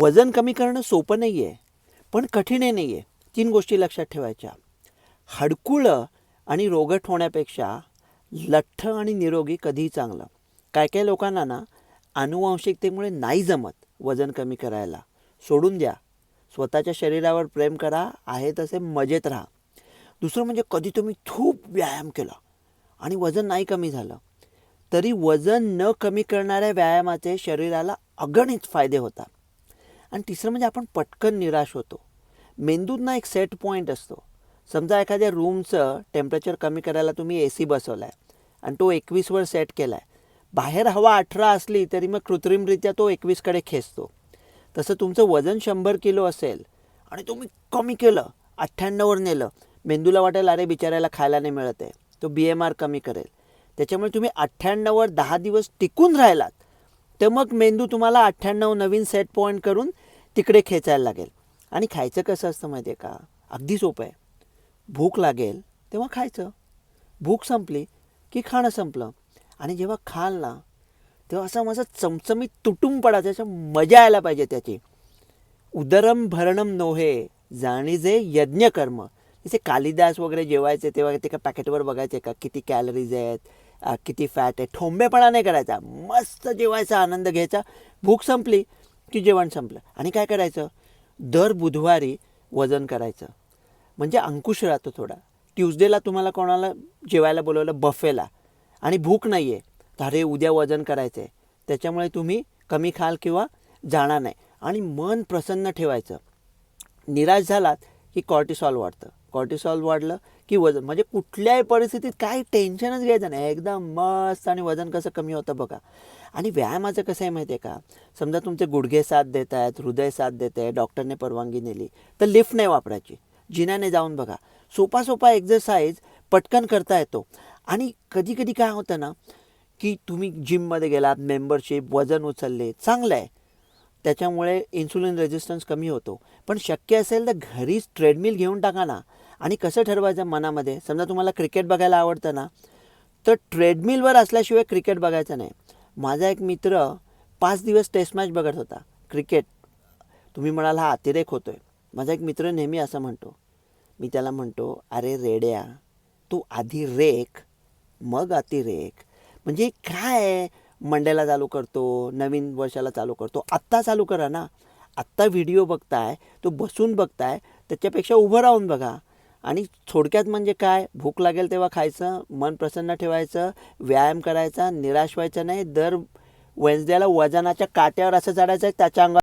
वजन कमी करणं सोपं नाही आहे पण कठीणही नाही आहे तीन गोष्टी लक्षात ठेवायच्या. हडकुळं आणि रोगट होण्यापेक्षा लठ्ठ आणि निरोगी कधीही चांगलं. काय काय लोकांना ना अनुवांशिकतेमुळे नाही जमत वजन कमी करायला. सोडून द्या. स्वतःच्या शरीरावर प्रेम करा आहे तसे मजेत राहा. दुसरं म्हणजे कधी तुम्ही खूप व्यायाम केला आणि वजन नाही कमी झालं तरी वजन न कमी करणाऱ्या व्यायामाचे शरीराला अगणित फायदे होतात. आणि तिसरं म्हणजे आपण पटकन निराश होतो. मेंदूंना एक सेट पॉईंट असतो. समजा एखाद्या रूमचं टेम्परेचर कमी करायला तुम्ही ए सी बसवला आहे आणि तो एकवीसवर सेट केला आहे बाहेर हवा अठरा असली तरी मग कृत्रिमरित्या तो एकवीसकडे खेचतो. तसं तुमचं वजन शंभर किलो असेल आणि तुम्ही कमी केलं अठ्ठ्याण्णववर नेलं मेंदूला वाटेल अरे बिचारायला खायला नाही मिळत आहे. तो बी एम आर कमी करेल. त्याच्यामुळे तुम्ही अठ्ठ्याण्णववर दहा दिवस टिकून राहिलात. तर मग मेंदू तुम्हाला अठ्ठ्याण्णव नवीन सेट पॉईंट करून तिकडे खेचायला लागेल. आणि खायचं कसं असतं माहिती आहे का? अगदी सोपं आहे. भूक लागेल तेव्हा खायचं. भूक संपली की खाणं संपलं. आणि जेव्हा खाल ना तेव्हा असं माझं चमचमीत तुटून पडा त्याच्या मजा यायला पाहिजे त्याची. उदरम भरणम नोहे जाणीजे यज्ञकर्म जसे कालिदास वगैरे जेवायचे तेव्हा ते का पॅकेटवर बघायचे का किती कॅलरीज आहेत किती फॅट आहे. ठोंबेपणा नाही करायचा. मस्त जेवायचा आनंद घ्यायचा. भूक संपली की जेवण संपलं. आणि काय करायचं? दर बुधवारी वजन करायचं. म्हणजे अंकुश राहतो थोडा. ट्युजडेला तुम्हाला कोणाला जेवायला बोलवलं? बफेला. आणि भूक नाही आहे तर अरे उद्या वजन करायचं आहे त्याच्यामुळे तुम्ही कमी खाल किंवा जाणार नाही. आणि मन प्रसन्न ठेवायचं. निराश झालात की कॉर्टिसॉल वाढतं. कॉर्टिसॉल वाढलं की वजन. म्हणजे कुठल्याही परिस्थितीत काही टेन्शनच घ्यायचं नाही. एकदम मस्त आणि वजन कसं कमी होतं बघा. आणि व्यायामाचं कसं आहे माहिती आहे का? समजा तुमचे गुडघे साथ देत आहेत हृदय साथ देत आहे डॉक्टरने परवानगी नेली तर लिफ्ट नाही वापरायची. जिन्याने जाऊन बघा. सोपा सोपा एक्झरसाईज पटकन करता येतो. आणि कधी कधी काय होतं ना की तुम्ही जिममध्ये गेलात मेंबरशिप वजन उचलले चांगलं आहे. त्याच्यामुळे इन्सुलिन रेजिस्टन्स कमी होतो. पण शक्य असेल तर घरीच ट्रेडमिल घेऊन टाका ना. आणि कसं ठरवायचं मनामध्ये? समजा तुम्हाला क्रिकेट बघायला आवडतं ना तर ट्रेडमिलवर असल्याशिवाय क्रिकेट बघायचं नाही. माझा एक मित्र पाच दिवस टेस्ट मॅच बघत होता क्रिकेट तुम्ही म्हणाल हा अतिरेक होतोय. माझा एक मित्र नेहमी असं म्हणतो. मी त्याला म्हणतो अरे रेड्या तू आधी रेख मग अतिरेक. म्हणजे काय? आहे मंडेला चालू करतो नवीन वर्षाला चालू करतो. आत्ता चालू करा ना. आत्ता व्हिडिओ बघताय तो बसून बघताय त्याच्यापेक्षा उभं राहून बघा. आणि थोडक्यात म्हणजे काय भूक लागेल तेव्हा खायचं मन प्रसन्न ठेवायचं व्यायाम करायचा निराश व्हायचं नाही. दर वेन्सडेला वजनाच्या काट्यावर असं चढायचं त्याच्या अंगावर